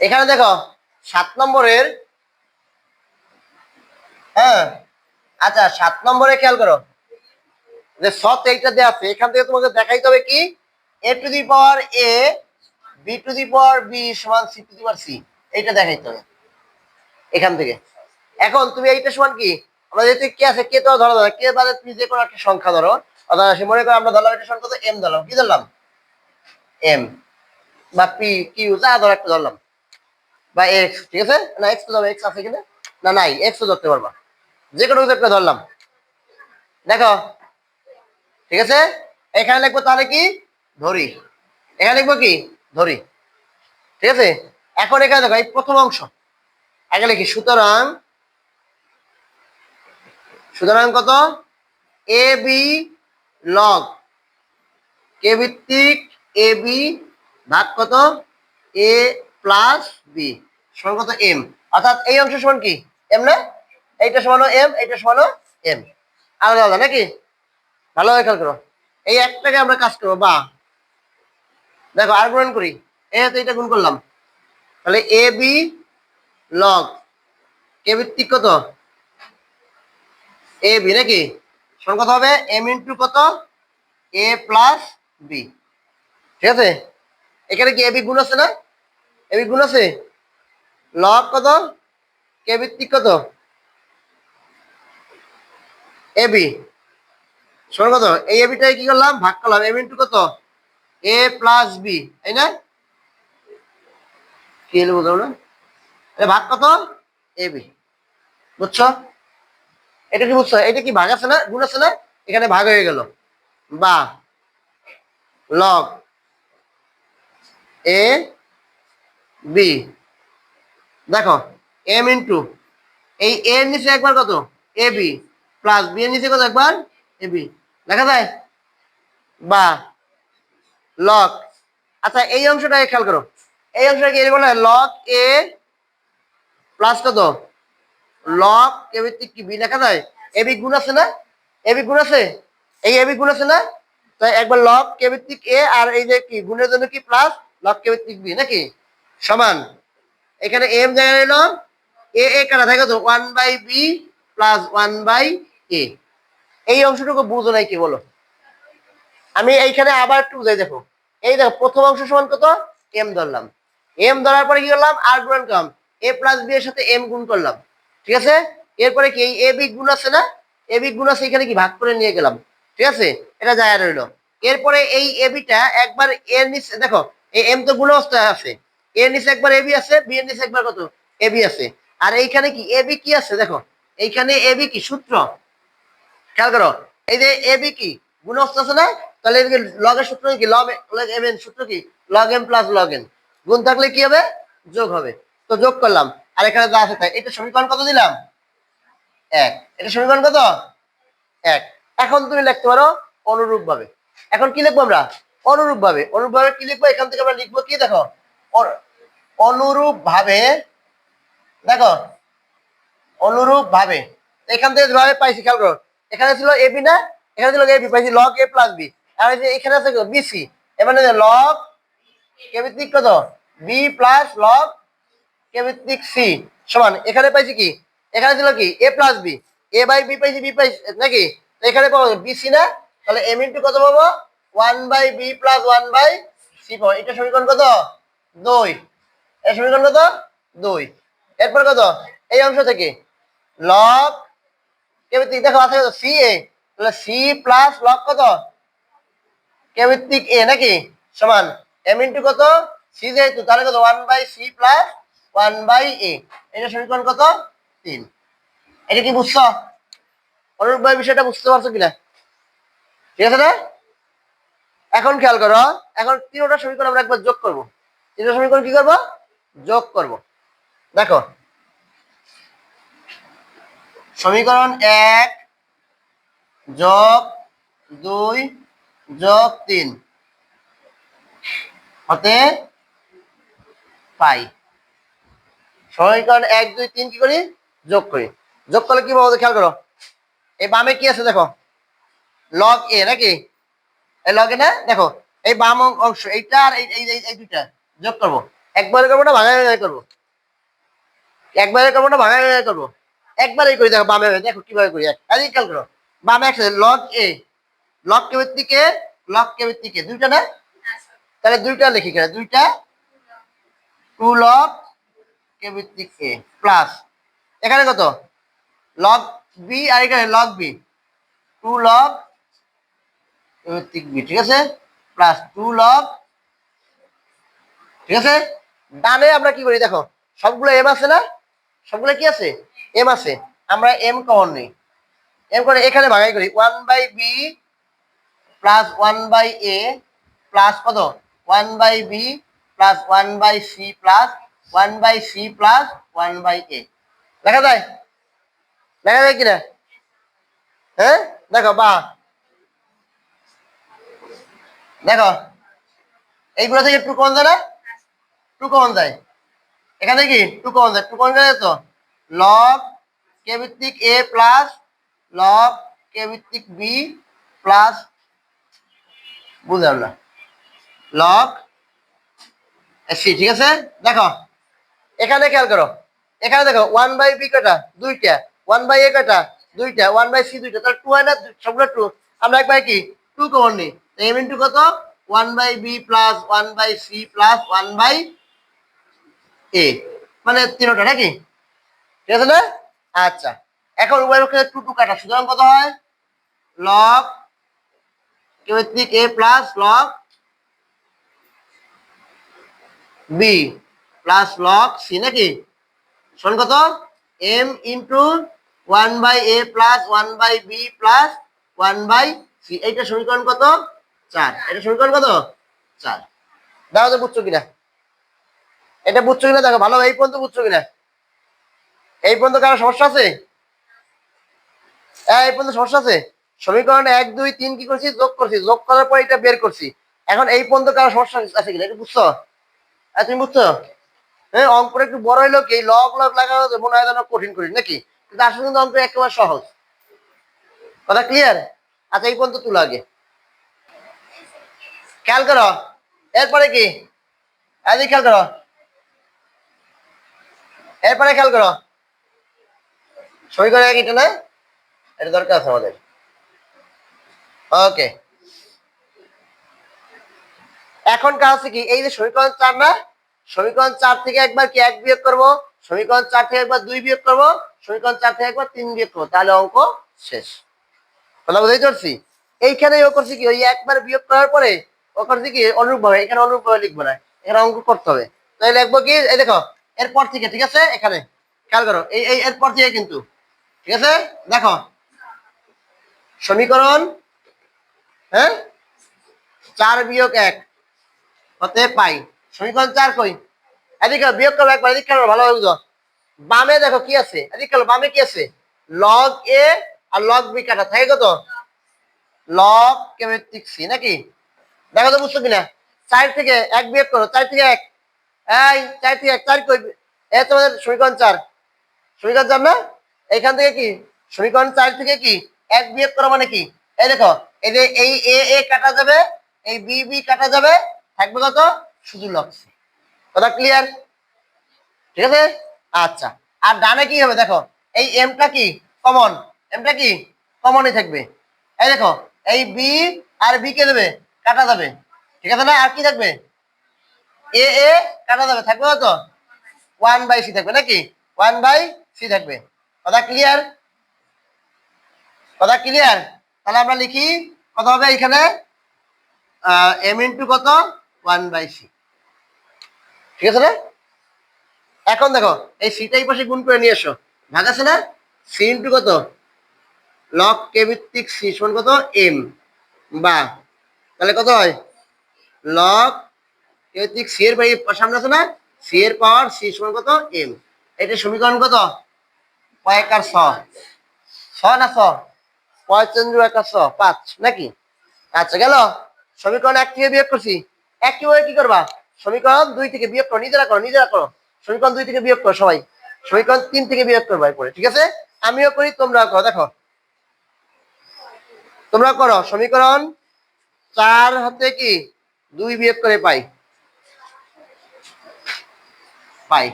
এখানে দেখো, সাত নম্বরের হ্যাঁ আচ্ছা সাত নম্বরে খেয়াল করো, যে সৎ এইটা দেওয়া আছে, এখান থেকে তোমাকে দেখাইতে হবে কি? A to the power A B to the power B সমান C to the power C এইটা দেখাইতে হবে, এখান থেকে। এখন তুমি এইটা সমান কি? আমরা যেহেতু কে আছে কে তো ধরো ধরো কে বাদে তুমি যে কোনো একটা সংখ্যা ধরো অর্থাৎ সে মনে করো আমরা ধরলাম একটা সংখ্যা, তো এম ধরলাম, কি ধরলাম? এম বা পি কিউ যা ধরো একটা ধরলাম। বা এক্স ঠিক আছে? না এক্স ধরো এক্স আছে কিনা? না, নাই এক্স তো ধরতে পারবা। যে কোনো কিছু একটা ধরলাম। দেখো, ঠিক আছে? এখানে লিখব তাহলে কি? ধরি। এখানে লিখব কি? ধরি। ঠিক আছে? এখন এখানে দেখো, এই প্রথম অংশ। আগে লিখি, সুতরাং সুতরাং কত? এ বি লগ কে ভিত্তিক এ বি ভাগ কত? এ প্লাস বি সমান কত এম অর্থাৎ এই অংশ সমান কি? এম না? এইটা সমান এম এইটা সমান এম আলাদা আলাদা নাকি? ভালোভাবে খেয়াল করো। এই একটাকে আমরা কাজ করব, বা। দেখো, আর গুণন করি। এ তো এটা গুণ করলাম। তাহলে এ বি লগ কে ভিত্তিক কত? এ বি নাকি? সমান কত হবে? এম ইন্টু কত? এ প্লাস বি ঠিক আছে? এখানে কি এ বি গুণ আছে না? এ বি গুণ আছে? লগ কত? কে ভিত্তিক কত? A B. শোনো কত? এই এবিটাকে কি করলাম? ভাগ করলাম। এম ইন্টু কত? এ প্লাস বি, তাই না? কি হলো বুঝলাম না এটা ভাগ কত? A B. বুঝছ? এটা কি বুঝছ? এটা কি ভাগ আছে না? গুণ আছে না? এখানে ভাগ হয়ে গেল। বা। লগ। A B. দেখো এম ইন্টু এই এ এর নিচে একবার কত? এ বি প্লাস বি এর নিচে কত একবার? এ বি লেখা যায়? বা লগ আচ্ছা এই অংশটাকে খেয়াল করো। এই অংশটা কি বলে লগ এ প্লাস কত? লগ কে ভিত্তিক কি বি লেখা যায়? এ বি গুণ আছে না? এ বি গুণ আছে? এই এ বি গুণ আছে না? তাই একবার লগ কে ভিত্তিক এ আর এই যে কি, গুণের জন্য কি প্লাস লগ কে ভিত্তিক বি নাকি? সমান। এখানে এম জায়গায় এলো এ এ কাটা থাকে তো one by B plus one by A এই অংশটুকু বুঝো নাই কি বলো? আমি এইখানে আবার একটু বুঝাই দেখো। এই দেখো, প্রথম অংশ সমান কত? এম ধরলাম। এম ধরার পরে কি করলাম? আর গুণন করলাম। এ প্লাস বি এর সাথে এম গুণ করলাম। ঠিক আছে? এরপরে কি? এই এ বি গুণ আছে না? এ বি গুণ আছে, এখানে কি? ভাগ করে নিয়ে গেলাম। ঠিক আছে? এটা যায় রইল। এরপরে এই এ বিটা একবার এর নিচে দেখো, এই এম তো গুণ অবস্থায় আছে। এর নিচে একবার এ বি আছে বি এর নিচে একবার কত? এ বি আছে। আর এইখানে কি? এ বি কি আছে? দেখো, এইখানে এ বি কি? সূত্র। খেয়াল করো, এই যে এ বি কি? গুণ অবস্থা আছে না? তাহলে এদিকে লগের সূত্র কি? লগ এম সূত্র কি? Log M plus log N গুণ থাকলে কি হবে? যোগ হবে। তো যোগ করলাম। আর এখানে যা আছে তাই। এটা সমীকরণ কত দিলাম? এক। এটা সমীকরণ কত? এক। এখন তুমি লিখতে পারো অনুরূপ ভাবে এখন কি লিখব আমরা? অনুরূপ ভাবে অনুরূপ ভাবে কি লিখব? এখান থেকে আমরা লিখব কি? দেখো অনুরূপ ভাবে দেখো অনুরূপ ভাবে এখান থেকে যেভাবে পাইছি, খেয়াল করো। এখানে ছিল এ বি না? এখানে ছিল এ বি পাইছি লগ এ প্লাস বি আর এখানে আছে বিসি এবার লগ কে ভিত্তিক কত? বি প্লাস লগ কে ভিত্তিক সি সমান। এখানে পাইছি কি? এখানে ছিল কি? A plus B A by B পাইছি বি পাইছি, নাকি? এখানে পাবো বি সি না? তাহলে এম ইন্টু কত পাবো? One by B plus one by C পাবো। এটা সমীকরণ কত? দুই। এর সমীকরণ কত? দুই। এরপর কত? এই অংশ থেকে লক কে ভিত্তিক দেখো, আছে কত? সি এ তাহলে সি প্লাস লক কত? কে ভিত্তিক এ নাকি? সমান এম ইন্টু কত? সি যেহেতু, তাহলে কত? One by C plus one by A এটা সমীকরণ কত? তিন। এটা কি বুঝছ? অনুরূপ ভাই বিষয়টা বুঝতে পারছ কিনা? ঠিক আছে না? এখন খেয়াল করো, এখন তিনটা সমীকরণ আমরা একবার যোগ করব। তিনটা সমীকরণ কি করব? যোগ করব। দেখো। সমীকরণ এক যোগ দুই যোগ তিন। হতে পাই। সমীকরণ এক, দুই, তিন কি করি? যোগ করি। যোগ করলে কি বলব খেয়াল করো। এই বামে কি আছে দেখো? লগ এ নাকি? এই লগ এ না? দেখো। এই বাম অংশ এইটা আর এই দুইটা যোগ করব। একবারে করব না ভাগায় করব। একবারে করব না ভাগায় করব। একবারেই করি, দেখো, বামে, দেখো কীভাবে করি। এদিকে খেয়াল করো, বামে একসাথে লগ এ লক কেবৃত্তিক এ লক কেবৃত্তিক এ দুইটা না? তাহলে দুইটা লিখি কেন দুইটা। টু লগ কেবৃত্তিক এ প্লাস এখানে কত? লগ বি আর এখানে লগ বি টু লগ কেবৃত্তিক বি ঠিক আছে? প্লাস টু লগ ঠিক আছে? ডানে আমরা কি করি? দেখো, সবগুলো এম আছে না? সবগুলো কি আছে? এম আছে। আমরা এম কমন নেই। এম করে এখানে ভাগাই করি। One by B plus one by A plus কত? One by B plus one by C plus one by C plus one by A দেখা যায়? দেখা যায় কিনা? হ্যাঁ? দেখো, বা। দেখো, এইগুলো থেকে একটু কমন যায় না? টু কমন যায়। এখানে কি? টু কমন যায়। টু কমন যায় তো লগ কে ভিত্তিক এ প্লাস লগ কে ভিত্তিক বি প্লাস বুঝলাম না। লগ সি ঠিক আছে? দেখো, এখানে খেয়াল করো। এখানে দেখো ওয়ান বাই বি কটা দুইটা। ওয়ান বাই এ কটা দুইটা। ওয়ান বাই সি দুইটা। তাহলে টু হয় না সবগুলো টু আমরা একবার কি? টু কমন নিই। এম ইন্টু কত? One by B plus one by C plus one by A মানে তিনটা, নাকি? ঠিক আছে না? আচ্ছা। এখন উভয় পক্ষে টু টু কাটা। সুতরাং কত হয়? Log কেবৃত্তিক A plus log B plus log C নাকি? শোন কত? M into one by A plus one by B plus one by C এইটা সমীকরণ কত? চার। এটা সমীকরণ কত? চার। দাও তো বুঝছ কিনা? এটা বুঝছ কিনা? দেখো, ভালো, এই পর্যন্ত বুঝছ কিনা? এই পর্যন্ত কারও সমস্যা আছে? হ্যাঁ এই পর্যন্ত সমস্যা আছে? সমীকরণ এক, দুই, তিন কি করছি? যোগ করছি। যোগ করার পর এটা বের করছি। এখন এই পর্যন্ত কারও সমস্যা আছে কিনা? এটা বুঝছ? হ্যাঁ তুমি বুঝছ? হ্যাঁ অঙ্কটা একটু বড় হইল কি? লগ লগ লাগানো মনে হয় যেন কঠিন করি নাকি? কিন্তু আসলে কিন্তু অঙ্ক একেবারে সহজ। কথা ক্লিয়ার আচ্ছা এই পর্যন্ত তুলো আগে। খেয়াল করো। এরপরে কি? এদিকে খেয়াল করো। এরপরে খেয়াল করো। সই করে এটা না? এটা দরকার আছে আমাদের। ওকে এখন কাজ হচ্ছে কি, এই যে সমীকরণ চার না? সমীকরণ চার থেকে একবার কি এক বিয়োগ করব? সমীকরণ চার থেকে একবার দুই বিয়োগ করব? সমীকরণ চার থেকে একবার তিন বিয়োগ করব। তাহলে অঙ্ক শেষ। কথা বুঝতে পারছি এইখানে ও করছি কি, ওই একবার বিয়োগ করার পরে ও করছে কি অনুরূপ ভাবে এখানে অনুরূপ ভাবে লিখব না। এখানে অঙ্ক করতে হবে। তাই লিখব কি, এই দেখো এরপর থেকে, ঠিক আছে? এখানে, খেয়াল করো, এই এই এরপর থেকে কিন্তু, ঠিক আছে? দেখো, সমীকরণ হ্যাঁ? চার বিয়োগ এক হতে পাই। সমীকরণ চার কই? এদিকে বিয়োগ করব একবার, এদিকে খেলো ভালো বুঝো। বামে দেখো কি আছে? এদিক খেলো বামে কি আছে? লগ এ আর লগ বি কাটা, থাকে কত? লগ কেমেট্রিক সি নাকি? দেখো তো বুঝছ কিনা? চার থেকে এক বিয়োগ করো, চার থেকে এক। এই, চার থেকে এক, চার কই এ তোমাদের সমীকরণ চার। সমীকরণ চার না? এখান থেকে কি? সমীকরণ চার থেকে কি? এক বিয়োগ করো মানে কি? এই দেখো, এই যে এই এ এ কাটা যাবে, এই বি বি কাটা যাবে, থাকবে কত? শুধু সি কথা ক্লিয়ার ঠিক আছে? আচ্ছা আর ডানে কি হবে দেখো? এই এমটা কি? কমন এমটা কি? কমনই থাকবে। এই দেখো, এই বি আর বি কে দেবে? কাটা যাবে। ঠিক আছে না? আর কি থাকবে? এ এ, কাটা যাবে, থাকবে তো ওয়ান বাই সি থাকবে নাকি? ওয়ান বাই সি থাকবে। কথা ক্লিয়ার কথা ক্লিয়ার তাহলে আমরা লিখি, কত হবে এখানে? এম ইন্টু কত? ওয়ান বাই সি ঠিক আছে না? এখন দেখো, এই সিটা এই পাশে গুণ করে নিয়ে এসো। ভাগ আছে না? সি ইন্টু কত? লক কে ভিত্তিক সি সমান কত? এম বা, তাহলে কত হয়? লক কে ভিত্তিক সি এর সামনে আছে না? সি এর পাওয়ার সি সমান কত? এম এটা সমীকরণ কত? কয়েক আর ছ। না ছ? পঁয়চন্দ্র এক আর ছ? পাঁচ, নাকি? আচ্ছা গেল। সমীকরণ এক থেকে বিয়োগ করছি। এক কীভাবে কি করবা? সমীকরণ দুই থেকে বিয়োগ করো, নিজেরা করো নিজেরা করো। সমীকরণ দুই থেকে বিয়োগ করো সবাই। সমীকরণ তিন থেকে বিয়োগ করব এরপরে ঠিক আছে? আমিও করি তোমরা করো, দেখো। তোমরা করো, সমীকরণ চার হতে কি? দুই বিয়োগ করে পাই। পাই।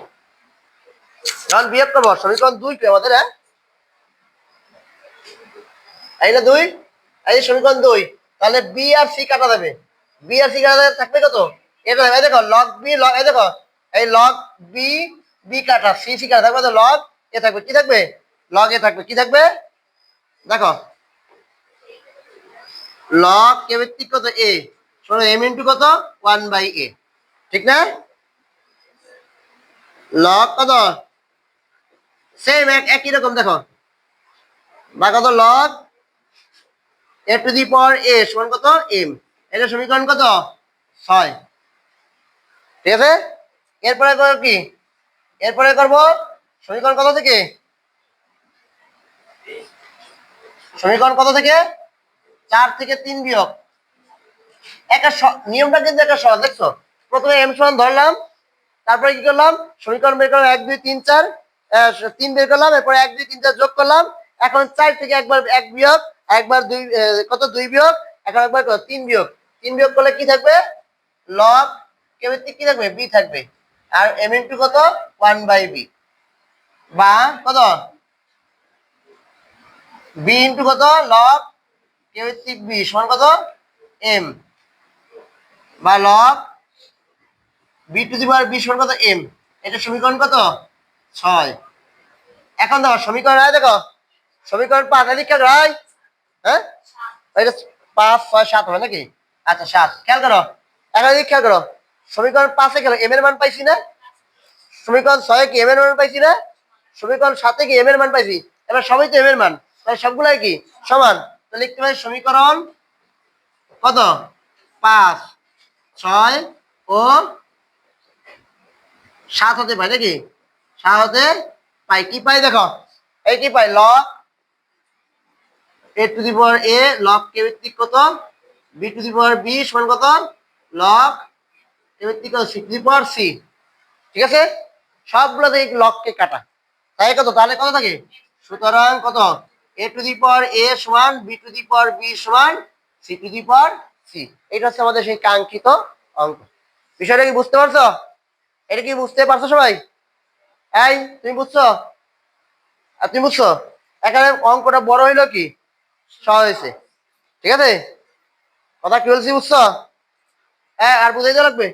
যখন বিয়োগ করব সমীকরণ দুই কি আমাদের হ্যাঁ? এই না দুই, এই সমীকরণ দুই, তাহলে বি আর সি কাটা যাবে বি আর সি কাটা যাবে থাকবে কত? এটা এই দেখো লগ বি লগ এই দেখো, এই লগ বি বি কাটা সি সি কাটা, থাকবে লগ এ থাকবে, কি থাকবে? লগ এ থাকবে, কি থাকবে? দেখো লগ কে ভিত্তিক কত? এ শোনো এম ইন্টু কত? ওয়ান বাই এ ঠিক না? লগ কত? সেম একই রকম, দেখো। বা কত log A to the power এ সমান কত? এম এটা সমীকরণ কত? ছয়। ঠিক আছে? এরপরে করব কি? এরপরে করব সমীকরণ কত থেকে? সমীকরণ কত থেকে? চার থেকে তিন বিয়োগ। একটা নিয়মটা কিন্তু একটা সহজ, দেখছ? প্রথমে এম সমান ধরলাম। তারপরে কি করলাম? সমীকরণ বের করলাম এক, দুই, তিন, চার তিন বের করলাম, এরপরে এক, দুই, তিন, চার যোগ করলাম। এখন চার থেকে একবার এক বিয়োগ, একবার দুই কত? দুই বিয়োগ, এখন একবার? তিন বিয়োগ। তিন বিয়োগ করলে কি থাকবে? লব কেভিত্তিক কি থাকবে? বি থাকবে। আর এম ইন্টু কত? ওয়ান বাই বি বা কত? বি ইন্টু কত? লব কেভিত্তিক বি সমান কত? এম বা লব B to the power B সমান কত এম এটা সমীকরণ কত? ছয়। এখন দেখো, সমীকরণ হয় দেখো। সমীকরণ পাঁচ লিখা রায় হ্যাঁ? এটা পাঁচ, ছয়, সাত হবে নাকি? আচ্ছা সাত। খেয়াল করো। এখন খেয়াল করো। সমীকরণ পাঁচে গেল এম এর মান পাইছি না? সমীকরণ ছয়ে কি এম এর মান পাইছি না? সমীকরণ সাতে কি এম এর মান পাইছি? এবার সবই তো এম এর মান। তাহলে সবগুলাই কি? সমান। তো লিখতে পারি সমীকরণ কত? পাঁচ, ছয় ও সাত হতে পাই নাকি? সাত হতে পাই কি পাই দেখো? এই কি পাই log A to the power A log কে ভিত্তিক কত? B to the power B সমান কত? লগ কে ভিত্তিক কত? C to the power C ঠিক আছে? সবগুলো থেকে লগকে কাটা। তাই কত? তাহলে কত থাকে? সুতরাং কত? এ টু দি পাওয়ার এ সমান B to the power B সমান C to the power C এটা হচ্ছে আমাদের সেই কাঙ্ক্ষিত অঙ্ক। বিষয়টা কি বুঝতে পারছ? এটা কি বুঝতে পারছ সবাই? এই, তুমি বুঝছ? তুমি বুঝছ? এখানে অঙ্কটা বড় হইল কি? সহজ হয়েছে। ঠিক আছে? কথা কি বলছি বুঝছ? হ্যাঁ আর বুঝাইতে লাগবে?